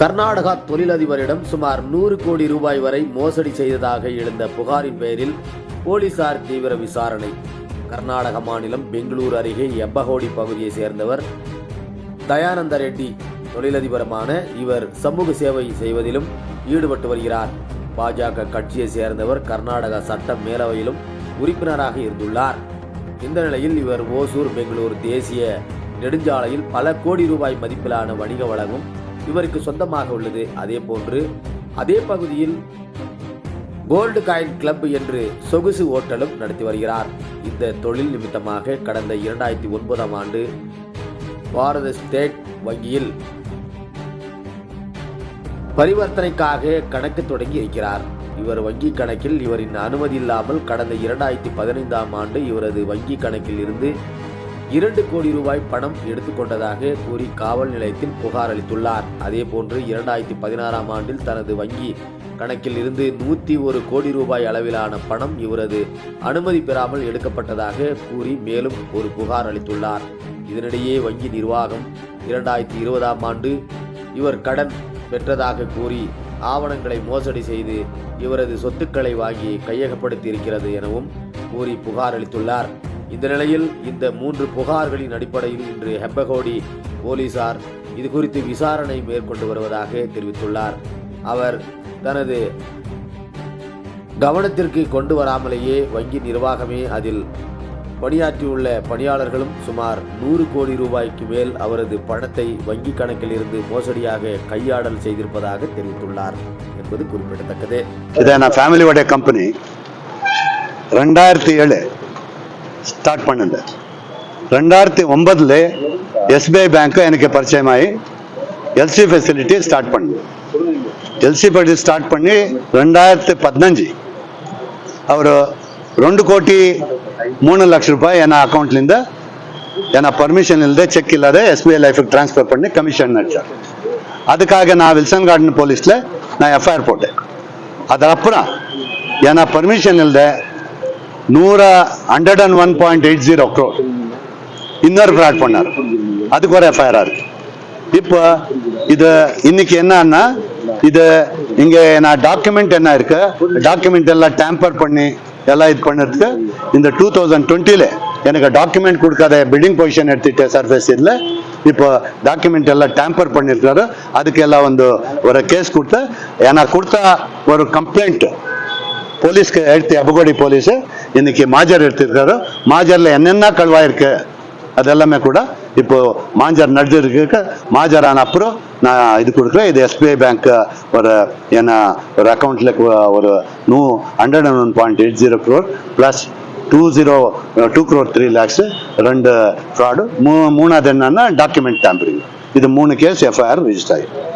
கர்நாடகா தொழிலதிபரிடம் சுமார் நூறு கோடி ரூபாய் வரை மோசடி செய்ததாக எழுந்த புகாரின் பேரில் போலீசார் தீவிர விசாரணை. கர்நாடக மாநிலம் பெங்களூரு அருகே எப்பகோடி பகுதியை சேர்ந்தவர் தயானந்த ரெட்டி தொழிலதிபரமான இவர் சமூக சேவை செய்வதிலும் ஈடுபட்டு வருகிறார். பாஜக கட்சியை சேர்ந்தவர் கர்நாடக சட்ட மேலவையிலும் உறுப்பினராக இருந்துள்ளார். இந்த நிலையில் இவர் ஓசூர் பெங்களூர் தேசிய நெடுஞ்சாலையில் பல கோடி ரூபாய் மதிப்பிலான வணிக வளமும் இவருக்கு சொந்தமாக உள்ளது. அதே போன்று அதே பகுதியில் கோல்டு காயின் கிளப் என்று சொகுசு ஓட்டலும் நடத்தி வருகிறார். இந்த தொழில் நிமித்தமாக கடந்த இரண்டாயிரத்தி ஒன்பதாம் ஆண்டு பாரத ஸ்டேட் வங்கியில் பரிவர்த்தனைக்காக கணக்கு தொடங்கி இருக்கிறார். இவர் வங்கி கணக்கில் இவரின் அனுமதி இல்லாமல் கடந்த இரண்டாயிரத்தி பதினைந்தாம் ஆண்டு இவரது வங்கி கணக்கில் இருந்து இரண்டு கோடி ரூபாய் பணம் எடுத்துக்கொண்டதாக கூறி காவல் நிலையத்தில் புகார் அளித்துள்ளார். அதேபோன்று இரண்டாயிரத்தி பதினாறாம் ஆண்டில் தனது வங்கி கணக்கில் இருந்து நூற்றி ஒரு கோடி ரூபாய் அளவிலான பணம் இவரது அனுமதி பெறாமல் எடுக்கப்பட்டதாக கூறி மேலும் ஒரு புகார் அளித்துள்ளார். இதனிடையே வங்கி நிர்வாகம் இரண்டாயிரத்தி இருபதாம் ஆண்டு இவர் கடன் பெற்றதாக கூறி ஆவணங்களை மோசடி செய்து இவரது சொத்துக்களை வாங்கி கையகப்படுத்தி இருக்கிறது எனவும் கூறி புகார் அளித்துள்ளார். இந்த நிலையில் இந்த மூன்று புகார்களின் அடிப்படையில் இன்று ஹெப்பகோடி போலீசார் இது குறித்து விசாரணை மேற்கொண்டு வருவதாக தெரிவித்துள்ளார். அவர் தனது கவனத்திற்கு கொண்டு வராமலேயே வங்கி நிர்வாகமே அதில் பணியாற்றியுள்ள பணியாளர்களும் சுமார் நூறு கோடி ரூபாய்க்கு மேல் அவரது பணத்தை வங்கி கணக்கில் இருந்து மோசடியாக கையாடல் செய்திருப்பதாக தெரிவித்துள்ளார் என்பது குறிப்பிடத்தக்கது ಇದೆ ನನ್ನ ಫ್ಯಾಮಿಲಿ ಒಡೆ ಕಂಪನಿ ரெண்டாயிரத்தி ஏழு ஸ்டார்ட் பண்ணுது ரெண்டாயிரத்தி ஒன்பதுல எஸ்பிஐ பேங்க் எனக்கு பரிச்சயமாயி எல்சி ஃபெசிலிட்டி ஸ்டார்ட் பண்ணு ಎಲ್ಸಿ ಬಡ್ಡಿ ಸ್ಟಾರ್ಟ್ பண்ணி ரெண்டாயிரத்தி பதினஞ்சு ಅವರು ரெண்டு ಕೋಟಿ மூணு ಲಕ್ಷ ரூபாய் என்ன ಅಕೌಂಟ್ಲಿಂದ ನನ್ನ பர்மிஷன் ಇಲ್ಲದೆ செக் இல்லாத எஸ்பிஐ லைஃபுக்கு ட்ரான்ஸ்ஃபர் பண்ணி கமிஷன் ಪಣ್ಣಿ அதுக்காக நான் வில்சன் கார்டன் போலீஸில் நான் எஃப்ஐஆர் போட்டேன். அதுக்கப்புறம் ஏன்னா பர்மிஷன் இல்லை நூற hundred and one point eight zero crore இன்னொரு ஃப்ராட் பண்ணார். அதுக்கு ஒரு எஃப்ஐஆராக இருக்கு. இப்போ இது இன்னைக்கு என்னன்னா இது இங்கே நான் டாக்குமெண்ட் என்ன இருக்கு? டாக்குமெண்ட் எல்லாம் டேம்பர் பண்ணி எல்லாம் இது பண்ணுறதுக்கு இந்த டூ தௌசண்ட் டுவெண்ட்டியில் எனக்கு டாக்குமெண்ட் கொடுக்காத பில்டிங் பொசிஷன் எடுத்துட்டு சர்ஃபேஸ் இதில். இப்போ டாக்குமெண்ட் எல்லாம் டேம்பர் பண்ணியிருக்காரு அதுக்கெல்லாம் வந்து ஒரு கேஸ் கொடுத்து ஏன்னா கொடுத்த ஒரு கம்ப்ளைண்ட் போலீஸ்க்கு எடுத்து அபகோடி போலீஸ் இன்னைக்கு மாஜர் எடுத்திருக்காரு. மாஜரில் என்னென்ன கழுவாயிருக்கு அதெல்லாமே கூட இப்போ மாஞ்சர் நடந்திருக்கு மாஜர் ஆன அப்புறம் நான் இது கொடுக்குறேன் இது எஸ்பிஐ பேங்க் ஒரு என்ன ஒரு அக்கௌண்ட்ல ஒரு நூ hundred and one point eight zero crore plus two zero two crore three lakhs ரெண்டு ஃப்ராடு மூ மூணாவது என்னன்னா டாக்குமெண்ட் டேம்பரிங் இது மூணு கேஸ் எஃப்ஐஆர் ரிஜிஸ்டர் ஆகிடும்